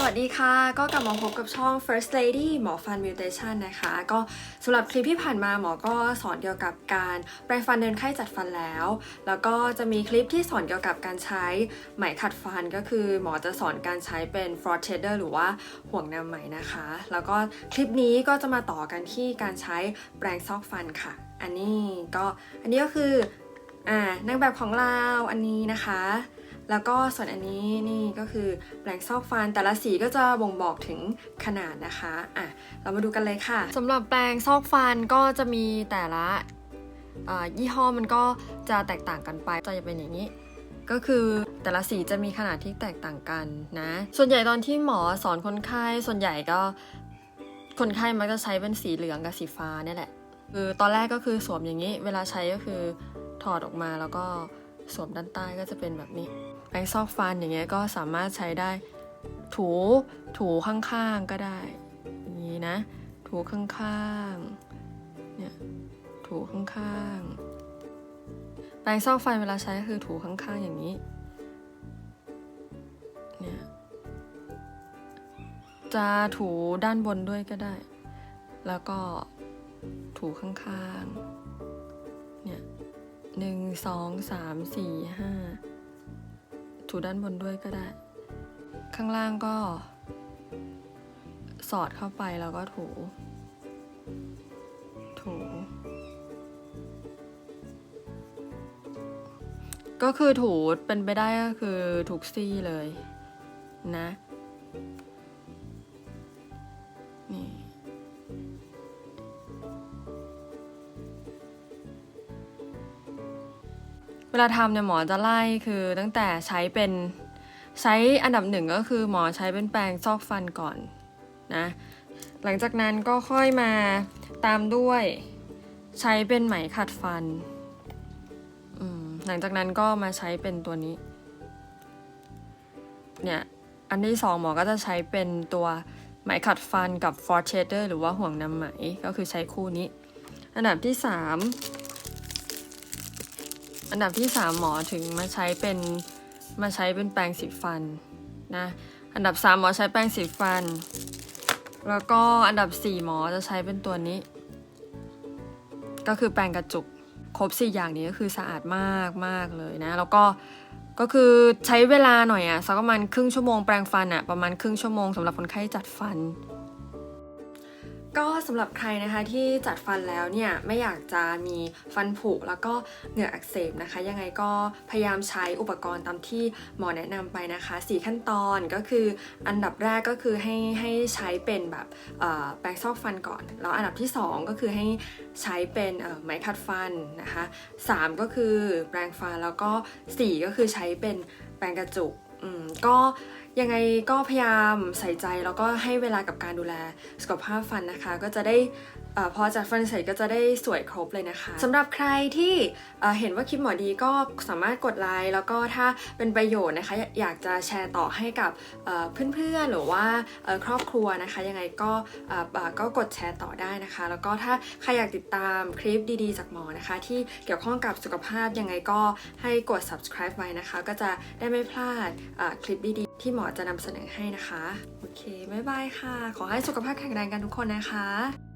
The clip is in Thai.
สวัสดีค่ะ ก็กลับมาพบกับช่อง First Lady หมอฟัน Mutation นะคะ ก็สำหรับคลิปที่ผ่านมาหมอก็สอนเกี่ยวกับการแปรงฟันเดินไข้จัดฟันแล้ว แล้วก็จะมีคลิปที่สอนเกี่ยวกับการใช้ไหมขัดฟันก็คือหมอจะสอนการใช้เป็น fraud shader หรือว่าห่วงนำไหมนะคะ แล้วก็คลิปนี้ก็จะมาต่อกันที่การใช้แปรงซอกฟันค่ะ อันนี้ก็อันนี้ก็คืออ่านางแบบของเราอันนี้นะคะ แล้วก็ส่วนอันนี้นี่ก็คือแปรงซอกฟันแต่ละสีก็จะบ่งบอกถึงขนาดนะคะอะเรามาดูกันเลยค่ะสำหรับแปรงซอกฟันก็จะมีแต่ละยี่ห้อมันก็จะแตกต่างกันไปจะเป็นอย่างนี้ ก็คือแต่ละสีจะมีขนาดที่แตกต่างกันนะ ส่วนใหญ่ตอนที่หมอสอนคนไข้ส่วนใหญ่ก็คนไข้มักจะใช้เป็นสีเหลืองกับสีฟ้าเนี่ยแหละคือตอนแรกก็คือสวมอย่างนี้ เวลาใช้ก็คือถอดออกมาแล้วก็ สวมด้านใต้ก็จะเป็นแบบนี้แปรงซอกฟันอย่างเงี้ยก็สามารถใช้ได้ถูถูข้างๆก็ได้อย่างนี้นะ ถูข้างๆเนี่ยถูข้างๆแปรงซอกฟันเวลาใช้ก็คือถูข้างๆอย่างนี้เนี่ยจะถูด้านบนด้วยก็ได้ แล้วก็ถูข้างๆ หนึ่งสองสามสี่ห้าถูด้านบนด้วยก็ได้ ข้างล่างก็ สอดเข้าไปแล้วก็ถู ถู ก็คือถูเป็นไปได้ก็คือถูกซี่เลยนะ นี่ เวลาทำเนี่ยหมอจะไล่คือตั้งแต่ใช้เป็นใช้อันดับหนึ่งก็คือหมอใช้เป็นแปรงซอกฟันก่อนนะหลังจากนั้นก็ค่อยมาตามด้วยใช้เป็นไหมขัดฟัน หลังจากนั้นก็มาใช้เป็นตัวนี้ เนี่ย อันที่สองหมอก็จะใช้เป็นตัวไหมขัดฟันกับ f o r t shader หรือว่าห่วงน้ำไหม ก็คือใช้คู่นี้ อันดับที่สาม อันดับที่ 3 หมอถึงมาใช้เป็นมาใช้เป็นแปรงสีฟันนะอันดับ 3 หมอใช้แปรงสีฟัน แล้วก็อันดับ 4 หมอจะใช้เป็นตัวนี้ ก็คือแปรงกระจุกครบ4อย่างนี้ก็คือสะอาดมากมากเลยนะ แล้วก็ก็คือใช้เวลาหน่อยอะสักประมาณครึ่งชั่วโมงแปรงฟันอะประมาณครึ่งชั่วโมงสำหรับคนไข้จัดฟัน ก็สำหรับใครนะคะที่จัดฟันแล้วเนี่ยไม่อยากจะมีฟันผุแล้วก็เหงื่ออักเสบนะคะ ยังไงก็พยายามใช้อุปกรณ์ตามที่หมอแนะนำไปนะคะ 4 ขั้นตอนก็คืออันดับแรกก็คือให้ให้ใช้เป็นแบบแปรงซอกฟันก่อน แล้วอันดับที่ 2 ก็คือให้ใช้เป็นไหมขัดฟันนะคะ 3 ก็คือแปรงฟันแล้วก็ 4 ก็คือใช้เป็นแปรงกระจุกอืมก็ ยังไงก็พยายามใส่ใจแล้วก็ให้เวลากับการดูแลสุขภาพฟันนะคะ ก็จะได้พอจัดฟันเสร็จก็จะได้สวยครบเลยนะคะสำหรับใครที่เห็นว่าคลิปหมอดีก็สามารถกดไลค์แล้วก็ถ้าเป็นประโยชน์นะคะ อยากจะแชร์ต่อให้กับเพื่อนๆหรือว่าครอบครัวนะคะ ยังไงก็ก็กดแชร์ต่อได้นะคะ แล้วก็ถ้าใครอยากติดตามคลิปดีๆ จากหมอนะคะ ที่เกี่ยวข้องกับสุขภาพยังไงก็ให้กด subscribe ไว้นะคะ ก็จะได้ไม่พลาดคลิปดีๆ ที่หมอจะนำเสนอให้นะคะ โอเค บ๊ายบายค่ะ ขอให้สุขภาพแข็งแรงกันทุกคนนะคะ